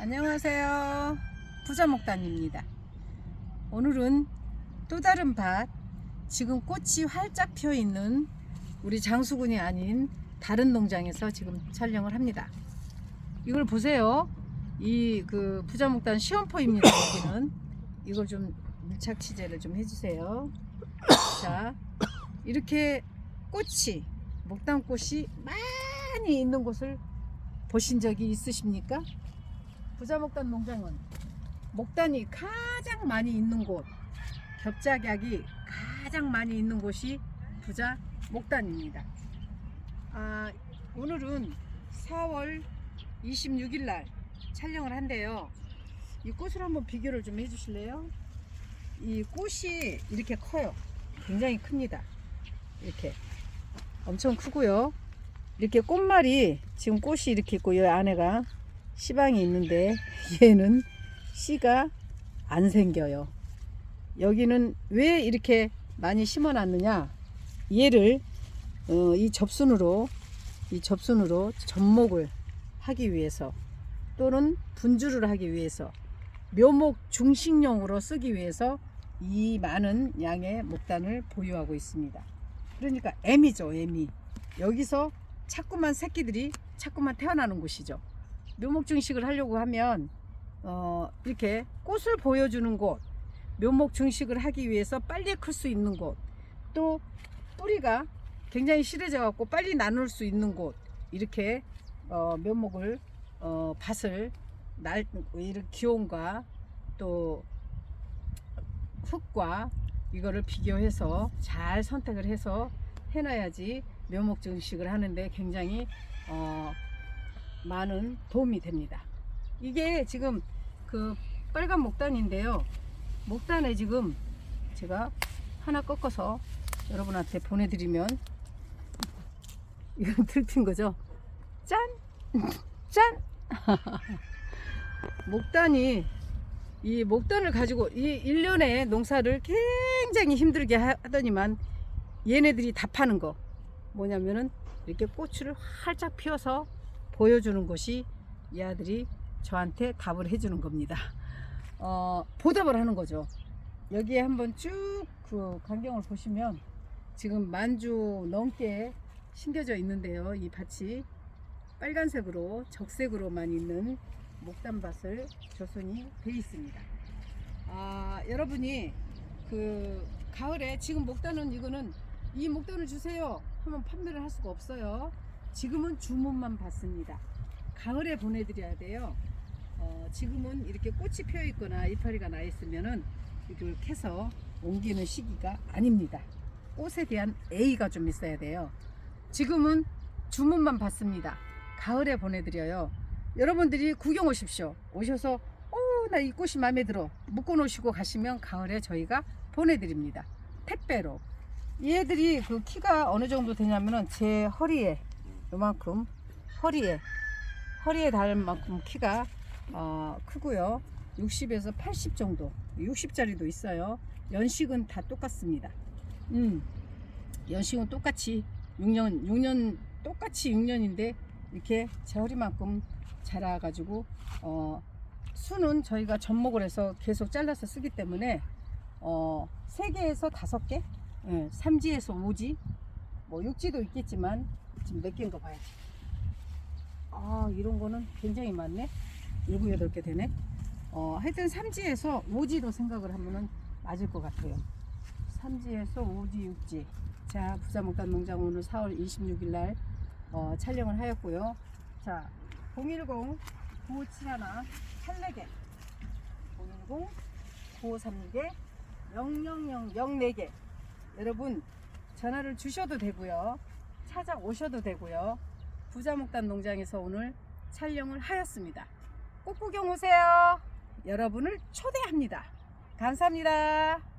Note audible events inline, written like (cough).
안녕하세요. 부자목단입니다. 오늘은 또 다른 밭, 지금 꽃이 활짝 피어 있는 우리 장수군이 아닌 다른 농장에서 지금 촬영을 합니다. 이걸 보세요. 이 그 부자목단 시험포입니다. 여기는 이걸 좀 밀착 취재를 좀 해주세요. 자, 이렇게 꽃이 목단꽃이 많이 있는 곳을 보신 적이 있으십니까? 부자목단 농장은 목단이 가장 많이 있는 곳, 겹작약이 가장 많이 있는 곳이 부자 목단입니다. 아, 오늘은 4월 26일 날 촬영을 한대요. 이 꽃을 한번 비교를 좀 해주실래요? 이 꽃이 이렇게 커요. 굉장히 큽니다. 이렇게 엄청 크고요. 이렇게 꽃말이 지금 꽃이 이렇게 있고 이 안에가 씨방이 있는데 얘는 씨가 안 생겨요. 여기는 왜 이렇게 많이 심어 놨느냐? 얘를 어, 이 접순으로 이 접순으로 접목을 하기 위해서 또는 분주를 하기 위해서 묘목 중식용으로 쓰기 위해서 이 많은 양의 목단을 보유하고 있습니다. 그러니까 애미죠, 애미. 여기서 자꾸만 새끼들이 자꾸만 태어나는 곳이죠. 묘목 증식을 하려고 하면 어, 이렇게 꽃을 보여주는 곳, 묘목 증식을 하기 위해서 빨리 클 수 있는 곳, 또 뿌리가 굉장히 실해져 갖고 빨리 나눌 수 있는 곳, 이렇게 어, 묘목을 어, 밭을 날 이런 기온과 또 흙과 이거를 비교해서 잘 선택을 해서 해놔야지 묘목 증식을 하는데 굉장히 어, 많은 도움이 됩니다. 이게 지금 그 빨간 목단인데요. 목단에 지금 제가 하나 꺾어서 여러분한테 보내드리면 이건 들핀 거죠. 짠! 짠! (laughs) 목단이 이 목단을 가지고 이 1년에 농사를 굉장히 힘들게 하- 하더니만 얘네들이 답하는 거 뭐냐면은 이렇게 꽃을 활짝 피워서 보여주는 것이 이 아들이 저한테 답을 해주는 겁니다. 어, 보답을 하는 거죠. 여기에 한번 쭉 그 광경을 보시면 지금 만주 넘게 심겨져 있는데요. 이 밭이 빨간색으로 적색으로만 있는 목단밭을 조선이 돼 있습니다. 아, 여러분이 그 가을에 지금 목단은 이거는 이 목단을 주세요 하면 판매를 할 수가 없어요. 지금은 주문만 받습니다. 가을에 보내드려야 돼요. 어, 지금은 이렇게 꽃이 피어 있거나 이파리가 나 있으면은 이걸 캐서 옮기는 시기가 아닙니다. 꽃에 대한 A가 좀 있어야 돼요. 지금은 주문만 받습니다. 가을에 보내드려요. 여러분들이 구경 오십시오. 오셔서 어, 나 이 꽃이 마음에 들어. 묶어 놓으시고 가시면 가을에 저희가 보내드립니다. 택배로. 얘들이 그 키가 어느 정도 되냐면은 제 허리에 요만큼 허리에 허리에 닿을 만큼 키가 어, 크고요. 60에서 80 정도. 60짜리도 있어요. 연식은 다 똑같습니다. 음. 연식은 똑같이 6년 6년 똑같이 6년인데 이렇게 제 허리만큼 자라가지고 어, 수는 저희가 접목을 해서 계속 잘라서 쓰기 때문에 어, 3개에서 5개, 예, 3지에서 5지, 뭐 6지도 있겠지만 지금 몇 개인 거 봐야지. 아, 이런 거는 굉장히 많네. 7, 8개 되네. 어, 하여튼 3지에서 5지로 생각을 하면은 맞을 것 같아요. 3지에서 5지, 6지. 자, 부자목단 농장 오늘 4월 26일 날 어, 촬영을 하였고요. 자, 010 9571 14개 010 9531개 0000 04개 여러분 전화를 주셔도 되고요. 찾아오셔도 되고요. 부자목단 농장에서 오늘 촬영을 하였습니다. 꽃 구경 오세요. 여러분을 초대합니다. 감사합니다.